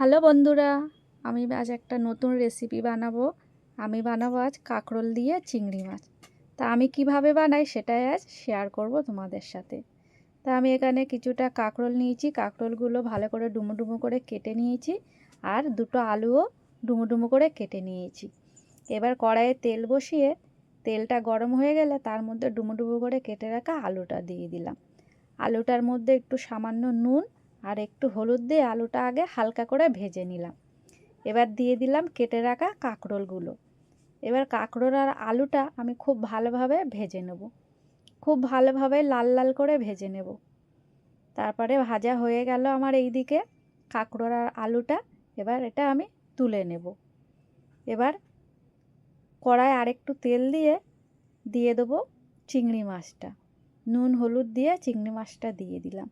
Hello বন্ধুরা, আমি আজ একটা নতুন রেসিপি বানাবো। আমি বানাবো আজ কাঁকরোল দিয়ে চিংড়ি মাছ। তা আমি কীভাবে বানাই সেটাই আজ শেয়ার করব তোমাদের সাথে। তা আমি এখানে কিছুটা কাঁকরোল নিয়েছি, কাঁকরোলগুলো ভালো করে ডুমো ডুমো করে কেটে নিয়েছি আর দুটো আলুও ডুমো ডুমো করে কেটে নিয়েছি। এবার কড়াইয়ে তেল বসিয়ে তেলটা গরম হয়ে গেলে তার মধ্যে ডুমো ডুমো করে কেটে রাখা আলুটা দিয়ে দিলাম। আলুটার মধ্যে একটু সামান্য নুন আর একটু হলুদ দিয়ে আলুটা আগে হালকা করে ভেজে নিলাম। এবার দিয়ে দিলাম কেটে রাখা কাঁকরোলগুলো। এবার কাঁকরোল আর আলুটা আমি খুব ভালোভাবে ভেজে নেব। খুব ভালোভাবে লাল লাল করে ভেজে নেব। তারপরে ভাজা হয়ে গেল আমার এই দিকে কাঁকরোল আর আলুটা। এবার এটা আমি তুলে নেব। এবার কড়ায় আরেকটু তেল দিয়ে দিয়ে দেবো চিংড়ি মাছটা। নুন, হলুদ দিয়ে চিংড়ি মাছটা দিয়ে দিলাম।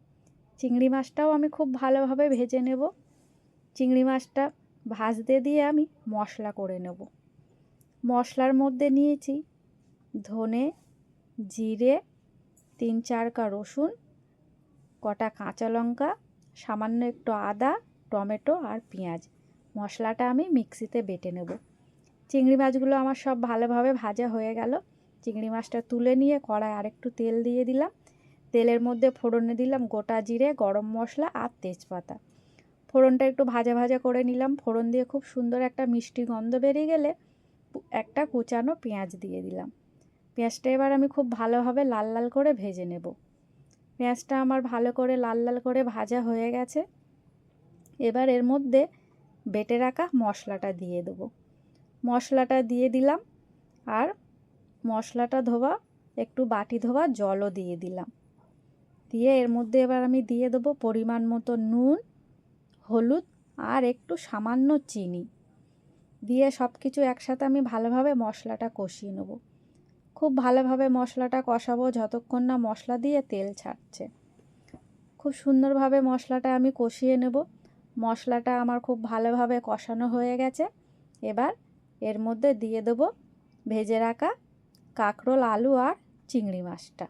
চিংড়ি মাছটাও আমি খুব ভালোভাবে ভেজে নেব। চিংড়ি মাছটা ভাজতে দিয়ে আমি মশলা করে নেব। মশলার মধ্যে নিয়েছি ধনে, জিরে, তিন চারকা রসুন, কটা কাঁচা লঙ্কা, সামান্য একটু আদা, টমেটো আর পেঁয়াজ। মশলাটা আমি মিক্সিতে বেটে নেব। চিংড়ি মাছগুলো আমার সব ভালোভাবে ভাজা হয়ে গেল। চিংড়ি মাছটা তুলে নিয়ে কড়ায় আরেকটু তেল দিয়ে দিলাম। তেলের মধ্যে ফোড়নে দিলাম গোটা জিরে, গরম মশলা আর তেজপাতা। ফোড়নটা একটু ভাজা ভাজা করে নিলাম। ফোড়ন দিয়ে খুব সুন্দর একটা মিষ্টি গন্ধ বেরিয়ে গেলে একটা কুচানো পেঁয়াজ দিয়ে দিলাম। পেঁয়াজটা এবার আমি খুব ভালোভাবে লাল লাল করে ভেজে নেব। পেঁয়াজটা আমার ভালো করে লাল লাল করে ভাজা হয়ে গেছে। এবার এর মধ্যে বেটে রাখা মশলাটা দিয়ে দেবো। মশলাটা দিয়ে দিলাম আর মশলাটা ধোয়া, একটু বাটি ধোয়া জলও দিয়ে দিলাম। দিয়ে এর মধ্যে এবার আমি দিয়ে দেবো পরিমাণ মতো নুন, হলুদ আর একটু সামান্য চিনি। দিয়ে সব কিছু একসাথে আমি ভালোভাবে মশলাটা কষিয়ে নেব। খুব ভালোভাবে মশলাটা কষাবো যতক্ষণ না মশলা দিয়ে তেল ছাড়ছে। খুব সুন্দরভাবে মশলাটা আমি কষিয়ে নেব। মশলাটা আমার খুব ভালোভাবে কষানো হয়ে গেছে। এবার এর মধ্যে দিয়ে দেবো ভেজে রাখা কাঁকরোল, আলু আর চিংড়ি মাছটা।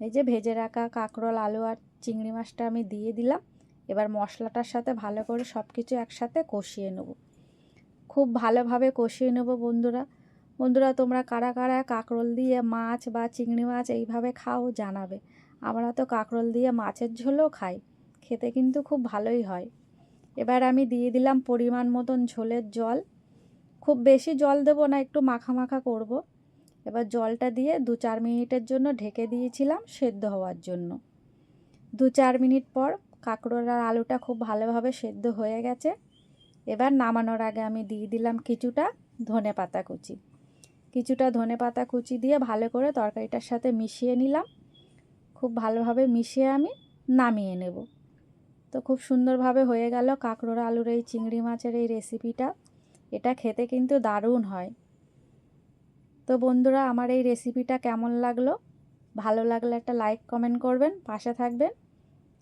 এই যে ভেজে রাখা কাঁকরোল, আলু আর চিংড়ি মাছটা আমি দিয়ে দিলাম। এবার মশলাটার সাথে ভালো করে সব কিছু একসাথে কষিয়ে নেব। খুব ভালোভাবে কষিয়ে নেব বন্ধুরা। বন্ধুরা, তোমরা কারা কারা কাঁকরোল দিয়ে মাছ বা চিংড়ি মাছ এইভাবে খাও জানাবে। আমরা তো কাঁকরোল দিয়ে মাছের ঝোলও খাই। খেতে কিন্তু খুব ভালোই হয়। এবার আমি দিয়ে দিলাম পরিমাণ মতন ঝোলের জল। খুব বেশি জল দেবো না, একটু মাখা মাখা করব। এবার জলটা দিয়ে দু চার মিনিটের জন্য ঢেকে দিয়েছিলাম সেদ্ধ হওয়ার জন্য। দু চার মিনিট পর কাঁকড়োর আর আলুটা খুব ভালোভাবে সেদ্ধ হয়ে গেছে। এবার নামানোর আগে আমি দিয়ে দিলাম কিছুটা ধনে পাতা কুচি। কিছুটা ধনে পাতা কুচি দিয়ে ভালো করে তরকারিটার সাথে মিশিয়ে নিলাম। খুব ভালোভাবে মিশিয়ে আমি নামিয়ে নেব। তো খুব সুন্দরভাবে হয়ে গেল কাঁকড়োর আলুর এই চিংড়ি মাছের এই রেসিপিটা। এটা খেতে কিন্তু দারুণ হয়। তো বন্ধুরা, আমার এই রেসিপিটা কেমন লাগল? ভালো লাগলে একটা লাইক কমেন্ট করবেন, পাশে থাকবেন।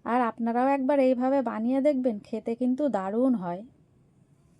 আর আপনারাও একবার এইভাবে বানিয়ে দেখবেন, খেতে কিন্তু দারুণ হয়।